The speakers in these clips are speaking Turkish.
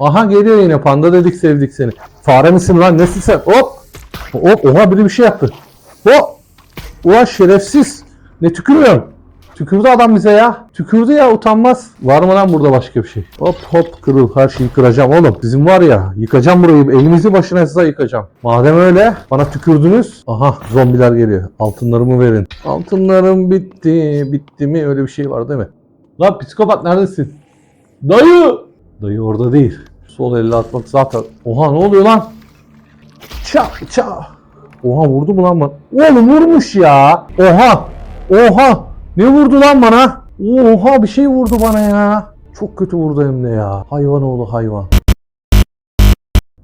Aha geliyor yine panda dedik sevdik seni. Fare misin lan nesin sen? Hop. Hop oha biri bir şey yaptı. Hop. Ulan şerefsiz. Ne tükürüyorsun? Tükürdü adam bize ya. Tükürdü ya utanmaz. Var mı lan burada başka bir şey? Hop hop kırıl. Her şeyi kıracağım oğlum. Sizin var ya yıkacağım burayı. Elinizi başına size yıkacağım. Madem öyle bana tükürdünüz. Aha zombiler geliyor. Altınlarımı verin. Altınlarım bitti. Bitti mi? Öyle bir şey var değil mi? Lan psikopat neredesin? Dayı! Dayı orada değil. Sol elle atmak zaten. Oha ne oluyor lan? Ça ça. Oha vurdu mu lan bana? Oğlum vurmuş ya. Oha. Oha. Ne vurdu lan bana? Oha bir şey vurdu bana ya. Çok kötü vurdu hem de ya. Hayvan oğlu hayvan.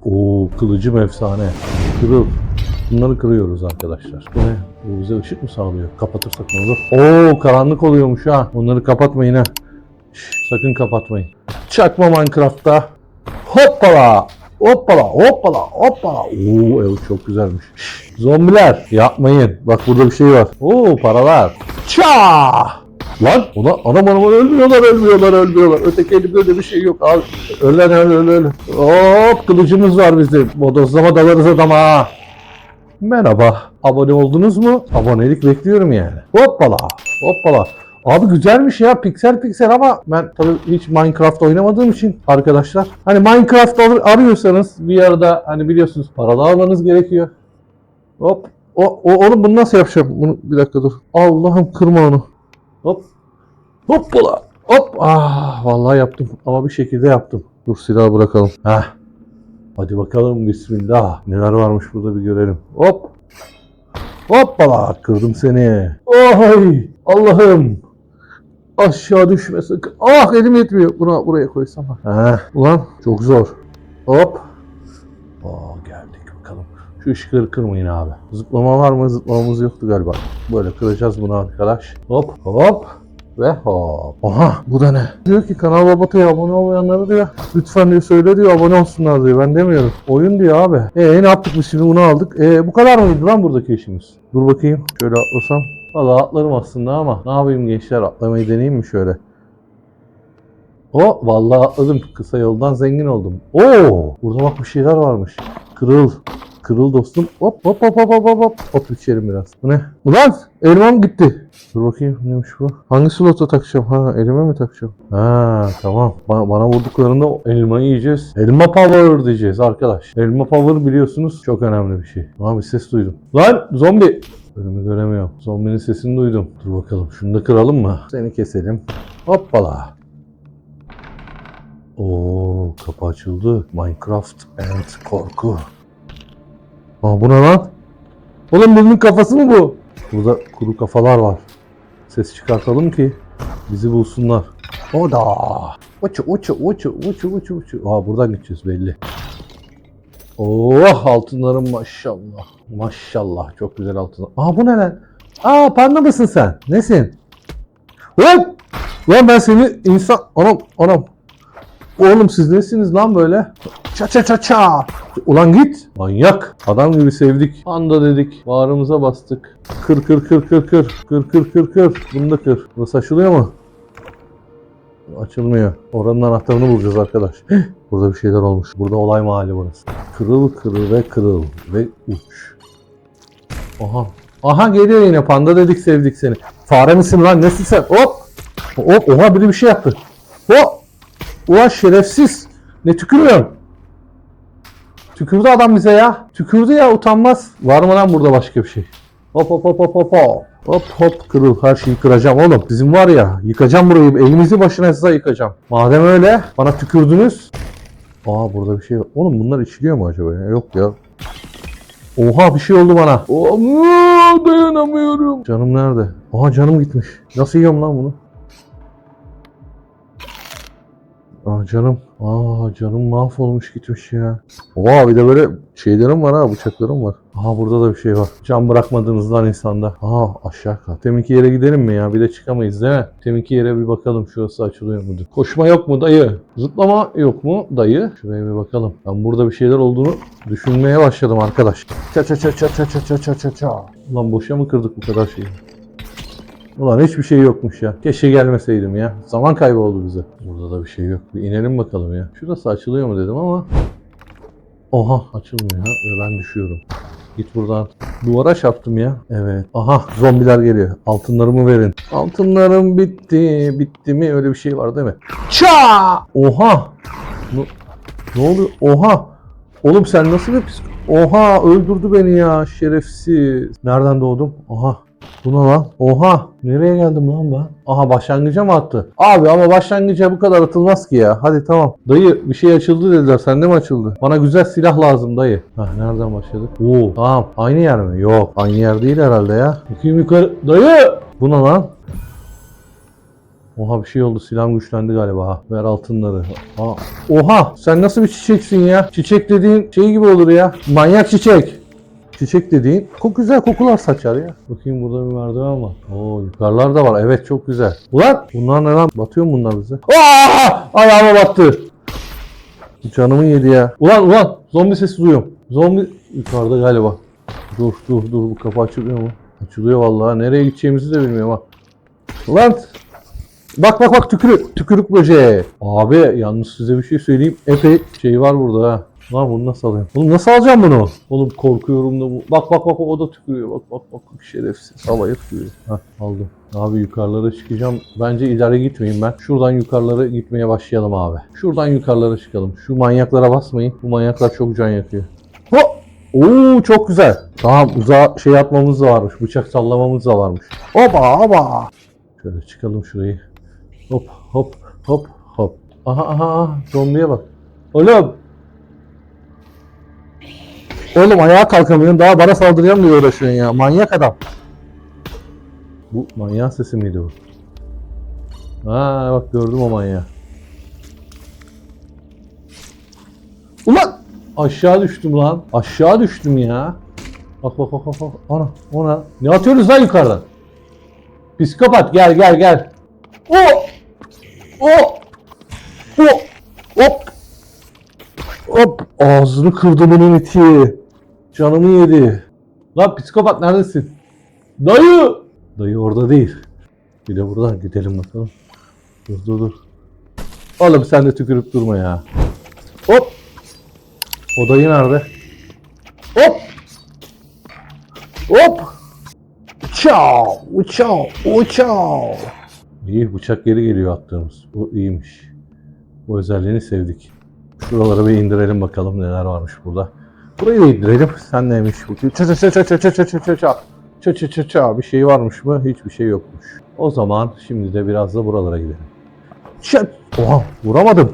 Oo kılıcım efsane. Kırıl. Bunları kırıyoruz arkadaşlar. Bu ne? Bu bize ışık mı sağlıyor? Kapatırsak ne olur? Oo karanlık oluyormuş ha. Onları kapatmayın ha. Şş, sakın kapatmayın. Çakma Minecraft'ta. Hoppala. Hoppala hoppala hoppala. Oo ev çok güzelmiş. Zombiler yapmayın. Bak burada bir şey var. Oo paralar. Ça! Lan ona anam anam ölmüyorlar ölmüyorlar ölmüyorlar. Öteki elimde de bir şey yok abi. Ölen öl öl öl. Hop kılıcımız var bizim. Bodozlama dalarız adama. ha. Merhaba. Abone oldunuz mu? Abonelik bekliyorum yani. Hoppala. Hoppala. Abi güzelmiş ya piksel piksel ama ben tabii hiç Minecraft oynamadığım için arkadaşlar. Hani Minecraft ar- arıyorsanız bir arada hani biliyorsunuz paralı almanız gerekiyor. Hop. O, o, oğlum bunu nasıl yapacağım? Bunu bir dakika dur. Allah'ım kırma onu. Hop. Hoppala. Hop. Ah vallahi yaptım ama bir şekilde yaptım. Dur silahı bırakalım. Heh. Hadi bakalım bismillah. Neler varmış burada bir görelim. Hop. Hoppala kırdım seni. Oy Allah'ım. Aşağı düşme sakın. Ah elim yetmiyor. Buna buraya koysam. Heh. Ulan çok zor. Hop. Aa geldik bakalım. Şu ışıkları kırmayın abi. Zıplama var mı? Zıplamamız yoktu galiba. Böyle kıracağız bunu arkadaş. Hop hop. Ve hop. Aha bu da ne? Diyor ki kanal Babata'ya abone olmayanları diyor. Lütfen diyor söyle diyor abone olsunlar diyor. Ben demiyorum. Oyun diyor abi. E ne yaptık biz şimdi bunu aldık. E bu kadar mıydı lan buradaki işimiz? Dur bakayım. Şöyle atlasam. Valla atlarım aslında ama ne yapayım gençler atlamayı deneyeyim mi şöyle? O vallahi atladım. Kısa yoldan zengin oldum. Oo! Burada bak bir şeyler varmış. Kırıl. Kırıl dostum. Hop hop hop hop hop hop hop. İçerim biraz. Bu ne? Ulan elmam gitti. Dur bakayım neymiş bu? Hangi slota takacağım? Ha elime mi takacağım? Ha tamam. Bana, bana vurduklarında o elmayı yiyeceğiz. Elma power diyeceğiz arkadaş. Elma power biliyorsunuz çok önemli bir şey. Abi ses duydum. Lan zombi. Önümü göremiyorum. Zombinin sesini duydum. Dur bakalım. Şunu da kıralım mı? Seni keselim. Hoppala. Oo kapı açıldı. Minecraft and korku. Aa bu ne lan? Oğlum bunun kafası mı bu? Burada kuru kafalar var. Ses çıkartalım ki bizi bulsunlar. O da. Uçu uçu uçu uçu uçu uçu. Aa buradan gideceğiz belli. Oh altınlarım maşallah. Maşallah çok güzel altınlar. Aa bu ne lan? Aa panda mısın sen? Nesin? Hop! Lan ben seni insan... Anam anam. Oğlum siz nesiniz lan böyle? Ça ça ça ça. Ulan git. Manyak. Adam gibi sevdik. Anda dedik. Bağrımıza bastık. Kır kır kır kır kır. Kır kır kır kır. Bunu da kır. Burası açılıyor mu? Açılmıyor. Oranın anahtarını bulacağız arkadaş. Burada bir şeyler olmuş. Burada olay mahalli burası. Kırıl kırıl ve kırıl ve uç. Aha. Aha geliyor yine panda dedik sevdik seni. Fare misin lan nesin sen? Hop. Hop oha biri bir şey yaptı. Hop. Ulan şerefsiz. Ne tükürüyorsun? Tükürdü adam bize ya. Tükürdü ya utanmaz. Var mı lan burada başka bir şey? Hop hop hop hop hop hop. Hop hop kırıl. Her şeyi kıracağım oğlum. Sizin var ya yıkacağım burayı. Elinizi başına size yıkacağım. Madem öyle bana tükürdünüz. Aa burada bir şey var. Oğlum bunlar içiliyor mu acaba ya? Yok ya. Oha bir şey oldu bana. Aa, dayanamıyorum. Canım nerede? Aha canım gitmiş. Nasıl yiyorum lan bunu? Aa canım. Aa canım mahvolmuş gitmiş ya. Oha bir de böyle şeylerim var ha bıçaklarım var. Aha burada da bir şey var. Can bırakmadığınızdan insanda. Aha aşağı kat. Deminki yere gidelim mi ya? Bir de çıkamayız değil mi? Deminki yere bir bakalım şurası açılıyor mu? Koşma yok mu dayı? Zıplama yok mu dayı? Şuraya bir bakalım. Ben burada bir şeyler olduğunu düşünmeye başladım arkadaş. Ça ça ça ça ça ça ça ça ça. Ulan boşa mı kırdık bu kadar şeyi? Ulan hiçbir şey yokmuş ya. Keşke gelmeseydim ya. Zaman kaybı oldu bize. Burada da bir şey yok. Bir inelim bakalım ya. Şurası açılıyor mu dedim ama. Oha açılmıyor ve ben düşüyorum. Git buradan. Duvara çarptım ya. Evet. Aha zombiler geliyor. Altınlarımı verin. Altınlarım bitti. Bitti mi? Öyle bir şey var değil mi? Ça! Oha! Ne, ne oluyor? Oha! Oğlum sen nasıl bir psik... Oha öldürdü beni ya şerefsiz. Nereden doğdum? Oha. Bu lan? Oha! Nereye geldim lan ben? Aha başlangıca mı attı? Abi ama başlangıca bu kadar atılmaz ki ya. Hadi tamam. Dayı bir şey açıldı dediler. Sende mi açıldı? Bana güzel silah lazım dayı. Hah nereden başladık? Oo tamam. Aynı yer mi? Yok. Aynı yer değil herhalde ya. Bakayım yukarı. Dayı! Bu lan? Oha bir şey oldu. Silahım güçlendi galiba. Ha. Ver altınları. Aa. Oha! Sen nasıl bir çiçeksin ya? Çiçek dediğin şey gibi olur ya. Manyak çiçek. Çiçek dediğin çok güzel kokular saçar ya. Bakayım burada bir merdiven var. Oo yukarılar da var. Evet çok güzel. Ulan bunlar ne lan? Batıyor mu bunlar bize? Aa! Ayağıma battı. Canımı yedi ya. Ulan ulan zombi sesi duyuyorum. Zombi yukarıda galiba. Dur dur dur bu kapı açılıyor mu? Açılıyor vallahi. Nereye gideceğimizi de bilmiyorum ha. Ulan Bak bak bak tükürük, tükürük böceği. Abi yalnız size bir şey söyleyeyim. Epey şey var burada ha. Lan bunu nasıl alayım? Oğlum nasıl alacağım bunu? Oğlum korkuyorum da bu. Bak bak bak o da tükürüyor. Bak bak bak şerefsiz. Havaya tükürüyor. Hah aldım. Abi yukarılara çıkacağım. Bence ileri gitmeyeyim ben. Şuradan yukarılara gitmeye başlayalım abi. Şuradan yukarılara çıkalım. Şu manyaklara basmayın. Bu manyaklar çok can yakıyor. Ho! Oo çok güzel. Tamam uzağa şey atmamız da varmış. Bıçak sallamamız da varmış. Oba oba. Şöyle çıkalım şurayı. Hop hop hop hop. Aha aha aha zombiye bak. Oğlum. Oğlum ayağa kalkamıyorsun daha bana saldıracağım diye uğraşıyorsun ya. Manyak adam. Bu manyak sesi miydi bu? Ha bak gördüm o manyağı. Ulan! Aşağı düştüm lan. Aşağı düştüm ya. Bak bak bak bak. Ana ona. Ne atıyoruz lan yukarıdan? Psikopat gel gel gel. O! O! O! Hop! Hop! Ağzını kırdı bunun iti. Canımı yedi. Lan psikopat neredesin? Dayı! Dayı orada değil. Bir de buradan gidelim bakalım. Dur dur dur. Oğlum sen de tükürüp durma ya. Hop! O dayı nerede? Hop! Hop! Uçav! Uçav! Uçav! İyi bıçak geri geliyor attığımız. Bu iyiymiş. Bu özelliğini sevdik. Şuraları bir indirelim bakalım neler varmış burada. Burayı da indirelim. Sen neymiş bu? Ça ça ça ça ça ça ça ça ça ça. Ça ça ça ça. Bir şey varmış mı? Hiçbir şey yokmuş. O zaman şimdi de biraz da buralara gidelim. Çat. Oha vuramadım.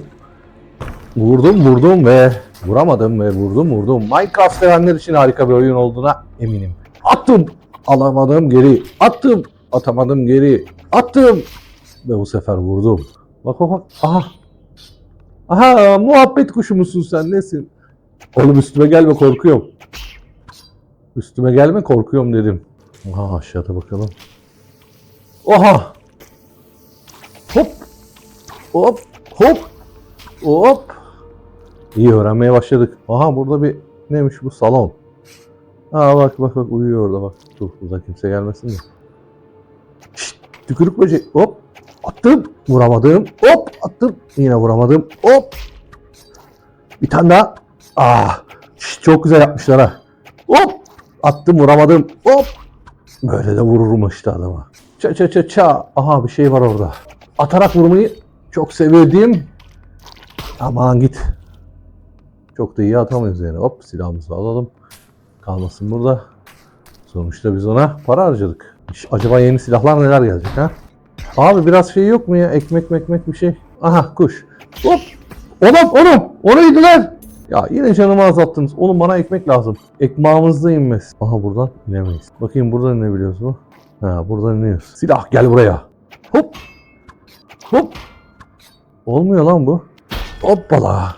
Vurdum vurdum ve vuramadım ve vurdum vurdum. Minecraft sevenler için harika bir oyun olduğuna eminim. Attım. Alamadım geri. Attım. Atamadım geri. Attım. Ve bu sefer vurdum. Bak bak bak. Aha. Aha muhabbet kuşu musun sen nesin? Oğlum üstüme gelme korkuyorum. Üstüme gelme korkuyorum dedim. Aha aşağıda bakalım. Oha. Hop. Hop. Hop. Hop. İyi öğrenmeye başladık. Aha burada bir neymiş bu salon. Aa bak bak bak uyuyor orada bak. Dur burada kimse gelmesin de. Şşt, tükürük böcek. Hop. Attım. Vuramadım. Hop. Attım. Yine vuramadım. Hop. Bir tane daha. Ah. Çok güzel yapmışlar ha. Hop. Attım vuramadım. Hop. Böyle de vururum işte adama. Ça ça ça ça. Aha bir şey var orada. Atarak vurmayı çok sevdiğim. Aman git. Çok da iyi atamıyoruz yani. Hop silahımızı alalım. Kalmasın burada. Sonuçta biz ona para harcadık. Acaba yeni silahlar neler gelecek ha? Abi biraz şey yok mu ya? Ekmek mekmek bir şey. Aha kuş. Hop. Oğlum oğlum. O neydi lan? Ya yine canımı azalttınız. Oğlum bana ekmek lazım. Ekmağımızda inmez. Aha buradan inemeyiz. Bakayım buradan inebiliyoruz mu? Ha buradan iniyoruz. Silah gel buraya. Hop. Hop. Olmuyor lan bu. Hoppala.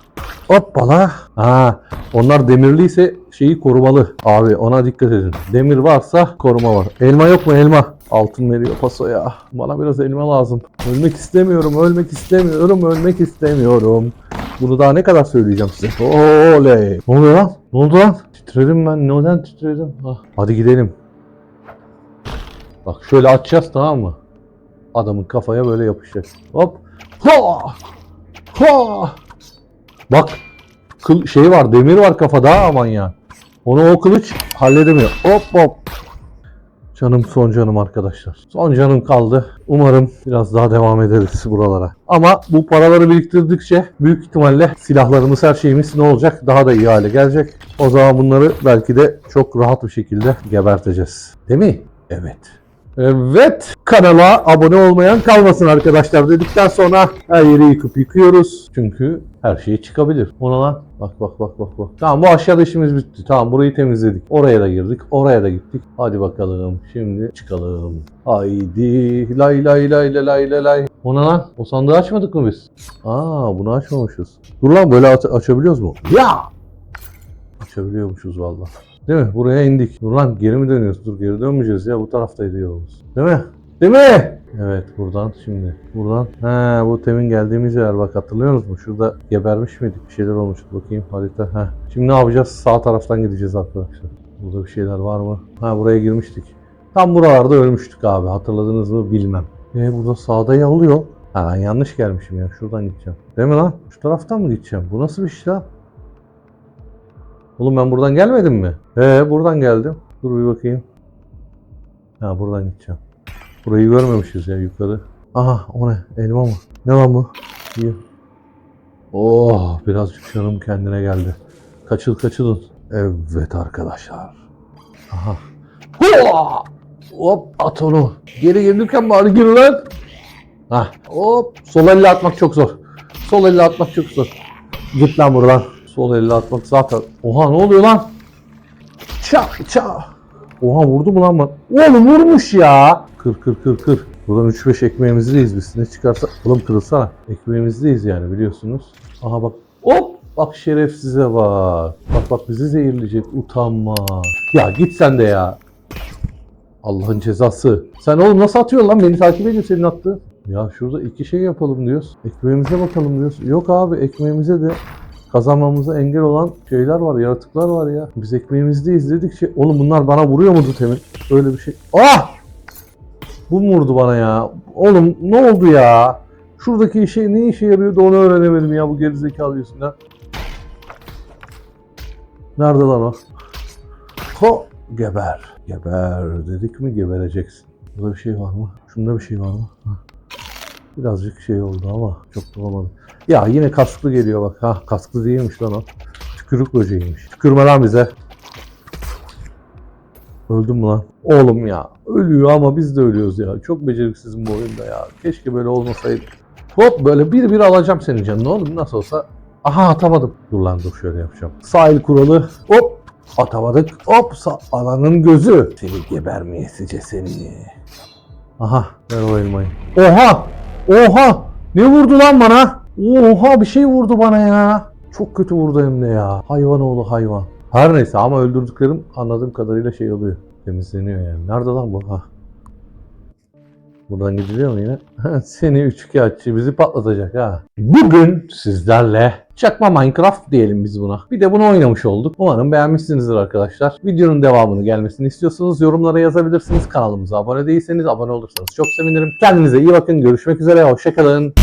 Hoppala. Ha, onlar demirliyse şeyi korumalı. Abi ona dikkat edin. Demir varsa koruma var. Elma yok mu elma? Altın veriyor paso ya. Bana biraz elma lazım. Ölmek istemiyorum, ölmek istemiyorum, ölmek istemiyorum. Bunu daha ne kadar söyleyeceğim size? Oley. Ne oluyor lan? Ne oldu lan? Titredim ben. Neden titredim? Ah. Hadi gidelim. Bak şöyle atacağız tamam mı? Adamın kafaya böyle yapışacak. Hop. Ha! Ha! Bak kıl şey var demir var kafada aman ya. Onu o kılıç halledemiyor. Hop hop. Canım son canım arkadaşlar. Son canım kaldı. Umarım biraz daha devam ederiz buralara. Ama bu paraları biriktirdikçe büyük ihtimalle silahlarımız her şeyimiz ne olacak? Daha da iyi hale gelecek. O zaman bunları belki de çok rahat bir şekilde geberteceğiz. Değil mi? Evet. Evet. Kanala abone olmayan kalmasın arkadaşlar dedikten sonra her yeri yıkıp yıkıyoruz. Çünkü her şey çıkabilir. Ona lan. Bak bak bak bak bak. Tamam bu aşağıda işimiz bitti. Tamam burayı temizledik. Oraya da girdik. Oraya da gittik. Hadi bakalım. Şimdi çıkalım. Haydi. Lay lay lay lay lay lay lay. Ona lan. O sandığı açmadık mı biz? Aa bunu açmamışız. Dur lan böyle aç- açabiliyoruz mu? Ya! Açabiliyormuşuz vallahi. Değil mi? Buraya indik. Dur lan geri mi dönüyoruz? Dur geri dönmeyeceğiz ya. Bu taraftaydı yolumuz. Değil mi? Değil mi? Evet buradan şimdi. Buradan. He bu temin geldiğimiz yer bak hatırlıyor musunuz? Şurada gebermiş miydik? Bir şeyler olmuştu. Bakayım harita. He. Şimdi ne yapacağız? Sağ taraftan gideceğiz arkadaşlar. Burada bir şeyler var mı? Ha buraya girmiştik. Tam buralarda ölmüştük abi. Hatırladınız mı bilmem. E burada sağda ya oluyor. Ha ben yanlış gelmişim ya. Şuradan gideceğim. Değil mi lan? Şu taraftan mı gideceğim? Bu nasıl bir iş lan? Oğlum ben buradan gelmedim mi? He buradan geldim. Dur bir bakayım. Ha buradan gideceğim. Burayı görmemişiz ya yukarı. Aha o ne? Elma mı? Ne lan bu? İyi. Oh birazcık canım kendine geldi. Kaçıl kaçılın. Evet arkadaşlar. Aha. Hua! Hop at onu. Geri gelirken bari gir lan. Hah hop. Sol elle atmak çok zor. Sol elle atmak çok zor. Git lan buradan. Sol elle atmak zaten. Oha ne oluyor lan? Ça ça. Oha vurdu mu lan bana? Oğlum vurmuş ya. Kır kır kır kır. Buradan 3-5 ekmeğimizdeyiz biz. Ne çıkarsa oğlum kırılsana. Ekmeğimizdeyiz yani biliyorsunuz. Aha bak. Hop. Bak şerefsize bak. Bak bak bizi zehirleyecek. Utanma. Ya git sen de ya. Allah'ın cezası. Sen oğlum nasıl atıyorsun lan? Beni takip ediyor senin attığın. Ya şurada iki şey yapalım diyoruz. Ekmeğimize bakalım diyoruz. Yok abi ekmeğimize de kazanmamıza engel olan şeyler var, yaratıklar var ya. Biz ekmeğimizde izledikçe, oğlum bunlar bana vuruyor muydu temin? Öyle bir şey. Ah! Bu mu vurdu bana ya? Oğlum ne oldu ya? Şuradaki işe ne işe yarıyordu onu öğrenemedim ya bu gerizekalı yüzünden. Nerede lan o? Ho! Geber. Geber dedik mi gebereceksin. Burada bir şey var mı? Şunda bir şey var mı? Hah. Birazcık şey oldu ama çok bulamadım. Ya yine kasklı geliyor bak. Ha kasklı değilmiş lan o. Tükürük böceğiymiş. Tükürme lan bize. Öldüm lan? Oğlum ya. Ölüyor ama biz de ölüyoruz ya. Çok beceriksizim bu oyunda ya. Keşke böyle olmasaydı. Hop böyle bir bir alacağım senin canını oğlum. Nasıl olsa. Aha atamadım. Dur lan dur şöyle yapacağım. Sahil kuralı. Hop. Atamadık. Hop. Ananın gözü. Seni gebermeyesice seni. Aha. Ver o elmayı. Oha. Oha. Ne vurdu lan bana? Oha bir şey vurdu bana ya. Çok kötü vurdu hem de ya. Hayvan oğlu hayvan. Her neyse ama öldürdüklerim anladığım kadarıyla şey oluyor. Temizleniyor yani. Nerede lan bu? Ha. Buradan gidiliyor mu yine? Seni üçkağıtçı bizi patlatacak ha. Bugün sizlerle çakma Minecraft diyelim biz buna. Bir de bunu oynamış olduk. Umarım beğenmişsinizdir arkadaşlar. Videonun devamını gelmesini istiyorsanız yorumlara yazabilirsiniz. Kanalımıza abone değilseniz abone olursanız çok sevinirim. Kendinize iyi bakın. Görüşmek üzere. Hoşçakalın.